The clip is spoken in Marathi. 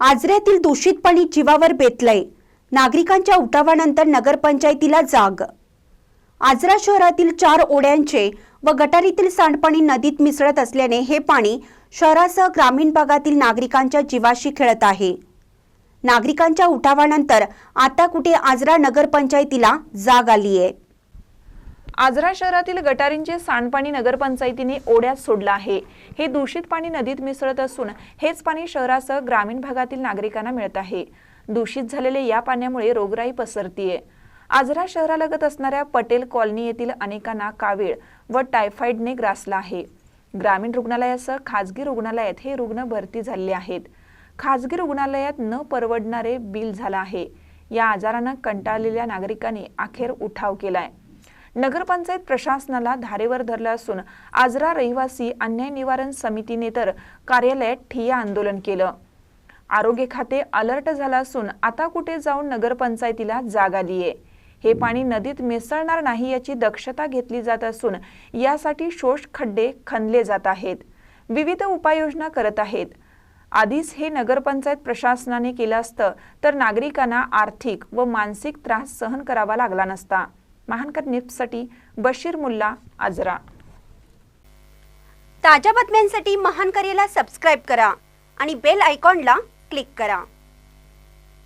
आजऱ्यातील दूषित पाणी जीवावर बेतलंय. नागरिकांच्या उठावानंतर नगरपंचायतीला जाग. आजरा शहरातील चार ओढ्यांचे व गटारीतील सांडपाणी नदीत मिसळत असल्याने हे पाणी शहरासह ग्रामीण भागातील नागरिकांच्या जीवाशी खेळत आहे. नागरिकांच्या उठावानंतर आता कुठे आजरा नगरपंचायतीला जाग आली आहे आजरा शहरातील गटारींचे सांडपाणी नगरपंचायतीने ओढ्यात सोडलं आहे. हे दूषित पाणी नदीत मिसळत असून हेच पाणी शहरासह ग्रामीण भागातील नागरिकांना मिळत आहे. दूषित झालेले या पाण्यामुळे रोगराई पसरतीये. आजरा शहरालगत असणाऱ्या पटेल कॉलनी येथील अनेकांना कावीळ व टायफॉइडने ग्रासला आहे. ग्रामीण रुग्णालयासह खाजगी रुग्णालयात हे रुग्ण भरती झालेले आहेत. खाजगी रुग्णालयात न परवडणारे बिल झालं आहे. या आजारानं कंटाळलेल्या नागरिकांनी अखेर उठाव केलाय. नगरपंचायत प्रशासनाला धारेवर धरलं असून आजरा रहिवासी अन्याय निवारण समितीने तर कार्यालयात ठिय्या आंदोलन केलं. आरोग्य खाते अलर्ट झालं असून आता कुठे जाऊन नगरपंचायतीला जाग आलीये हे पाणी नदीत मिसळणार नाही याची दक्षता घेतली जात असून यासाठी शोष खड्डे खणले जात आहेत. विविध उपाययोजना करत आहेत. आधीच हे नगरपंचायत प्रशासनाने केलं असतं तर नागरिकांना आर्थिक व मानसिक त्रास सहन करावा लागला नसता. महानकर न्यूजसाठी बशीर मुल्ला आजरा. ताज्या बातम्यांसाठी महान सबस्क्राईब करा आणि बेल आयकॉनला क्लिक करा.